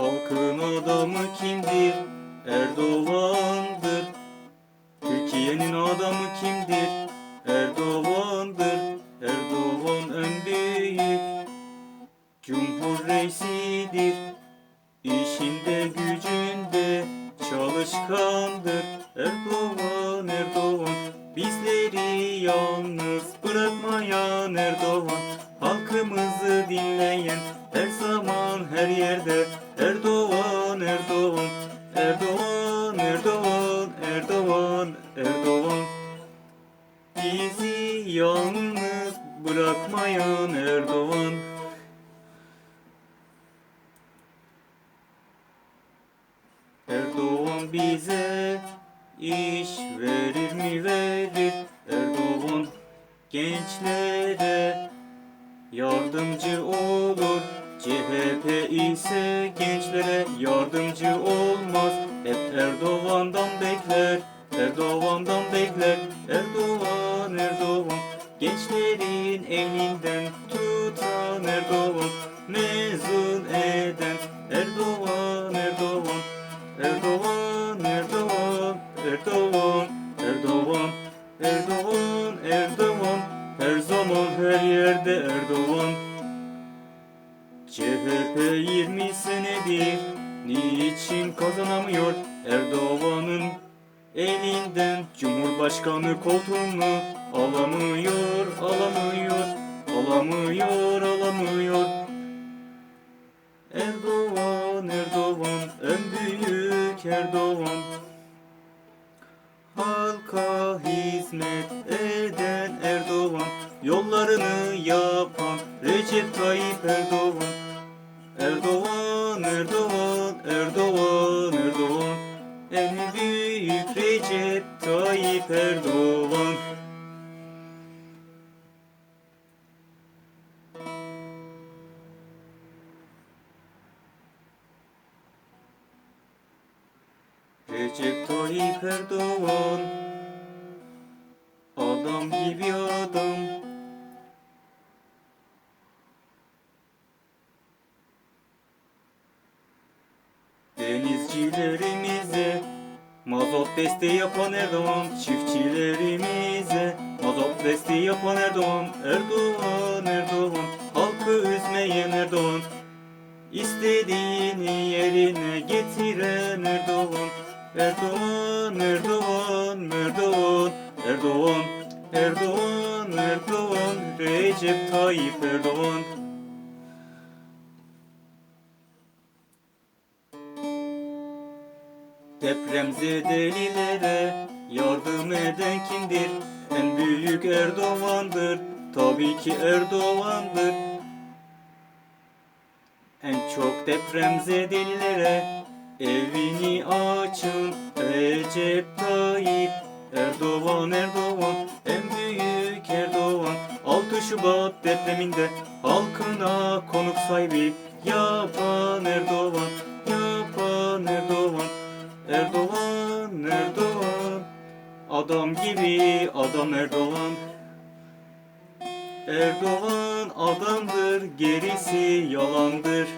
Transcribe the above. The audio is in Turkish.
Halkın adamı kimdir? Erdoğan'dır. Türkiye'nin adamı kimdir? Erdoğan'dır. Erdoğan en büyük Cumhur. İşinde gücünde çalışkandır. Erdoğan Erdoğan bizleri yalnız bırakmayan Erdoğan halkımızı dinleyen her zaman her yerde bırakmayan Erdoğan. Erdoğan bize iş verir mi verir? Erdoğan gençlere yardımcı olur. CHP ise gençlere yardımcı olmaz. Hep Erdoğan'dan Gençlerin elinden tutan Erdoğan Mezun eden Erdoğan Erdoğan Erdoğan Erdoğan Erdoğan Erdoğan Erdoğan Erdoğan Her zaman her yerde Erdoğan. CHP 20 senedir niçin kazanamıyor Erdoğan'ın elinden Cumhurbaşkanı koltuğunu alamıyor, alamıyor, alamıyor, alamıyor. Erdoğan, Erdoğan, en büyük Erdoğan. Halka hizmet Erdoğan. Recep Tayyip Erdoğan. Adam gibi adam. Denizcilerimize mazot desteği yapan Erdoğan Çiftçilerimize. Mazot desteği yapan Erdoğan Erdoğan Erdoğan. Halkı üzmeyen Erdoğan. İstediğini yerine getiren Erdoğan. Erdoğan Erdoğan Erdoğan. Erdoğan Erdoğan Erdoğan. Recep Tayyip Erdoğan Depremzedelilere yardım eden kimdir? En büyük Erdoğan'dır. Tabii ki Erdoğan'dır. En çok depremzedelilere evini açın Recep Tayyip Erdoğan Erdoğan en büyük Erdoğan 6 Şubat depreminde halkına konuk sahibi yapan Erdoğan adam gibi adam Erdoğan. Erdoğan adamdır gerisi yalandır